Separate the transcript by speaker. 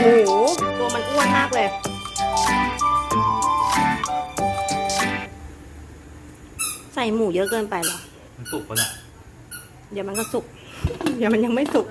Speaker 1: หมูตัวมันอ้วนมากเลย ใส่หมูเยอะเกินไปเหรอ
Speaker 2: มันสุกปะเนี่ย
Speaker 1: เดี๋ยวมันก็สุก เดี๋ยวมันยังไม่สุก